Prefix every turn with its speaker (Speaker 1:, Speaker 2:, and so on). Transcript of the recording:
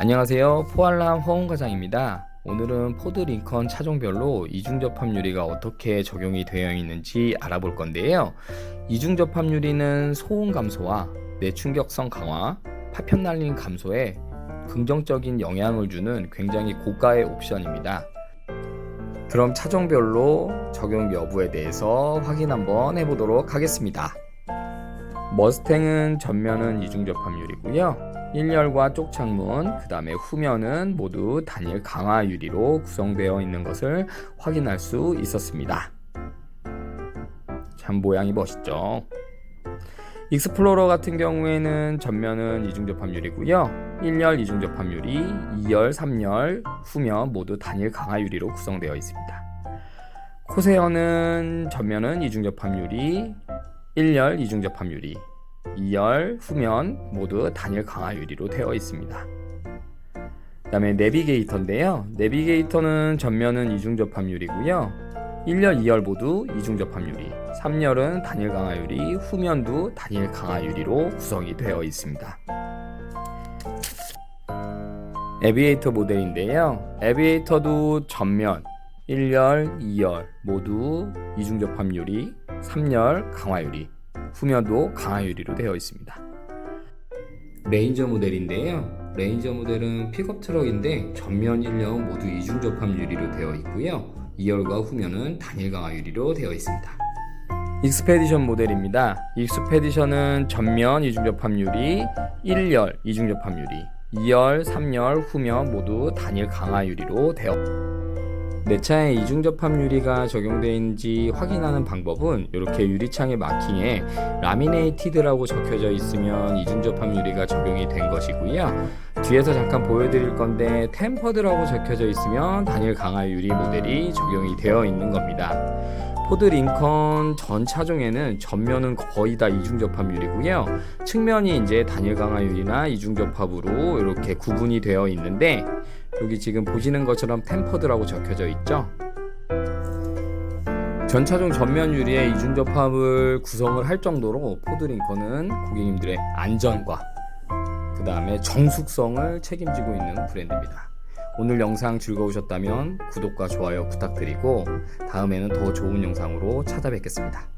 Speaker 1: 안녕하세요. 포알람 허웅과장입니다. 오늘은 포드 링컨 차종별로 이중 접합유리가 어떻게 적용이 되어 있는지 알아볼 건데요. 이중 접합유리는 소음 감소와 내충격성 강화, 파편 날림 감소에 긍정적인 영향을 주는 굉장히 고가의 옵션입니다. 그럼 차종별로 적용 여부에 대해서 확인 한번 해보도록 하겠습니다. 머스탱은 전면은 이중 접합유리고요. 1열과 쪽창문, 그 다음에 후면은 모두 단일 강화 유리로 구성되어 있는 것을 확인할 수 있었습니다. 참 모양이 멋있죠. 익스플로러 같은 경우에는 전면은 이중접합 유리고요. 1열 이중접합 유리, 2열, 3열, 후면 모두 단일 강화 유리로 구성되어 있습니다. 코세어는 전면은 이중접합 유리, 1열 이중접합 유리, 2열 후면 모두 단일 강화 유리로 되어 있습니다. 그 다음에 내비게이터인데요. 내비게이터는 전면은 이중 접합 유리고요. 1열, 2열 모두 이중 접합 유리. 3열은 단일 강화 유리, 후면도 단일 강화 유리로 구성이 되어 있습니다. 에비에이터 모델인데요. 에비에이터도 전면 1열, 2열 모두 이중 접합 유리, 3열 강화 유리, 후면도 강화 유리로 되어 있습니다. 레인저 모델인데요. 레인저 모델은 픽업 트럭인데 전면 1열 모두 이중 접합 유리로 되어 있고요. 2열과 후면은 단일 강화 유리로 되어 있습니다. 익스페디션 모델입니다. 익스페디션은 전면 이중 접합 유리, 1열 이중 접합 유리, 2열, 3열, 후면 모두 단일 강화 유리로 되어 내 차에 이중 접합 유리가 적용되어 있는지 확인하는 방법은 이렇게 유리창의 마킹에 라미네이티드라고 적혀져 있으면 이중 접합 유리가 적용이 된 것이고요. 뒤에서 잠깐 보여드릴 건데 템퍼드라고 적혀져 있으면 단일 강화 유리 모델이 적용이 되어 있는 겁니다. 포드 링컨 전 차종에는 전면은 거의 다 이중 접합 유리고요. 측면이 이제 단일 강화 유리나 이중 접합으로 이렇게 구분이 되어 있는데 여기 지금 보시는 것처럼 템퍼드라고 적혀져 있죠. 전차종 전면 유리에 이중 접 합을 구성을 할 정도로 포드 링컨은 고객님들의 안전과 그 다음에 정숙성을 책임지고 있는 브랜드입니다. 오늘 영상 즐거우셨다면 구독과 좋아요 부탁드리고 다음에는 더 좋은 영상으로 찾아뵙겠습니다.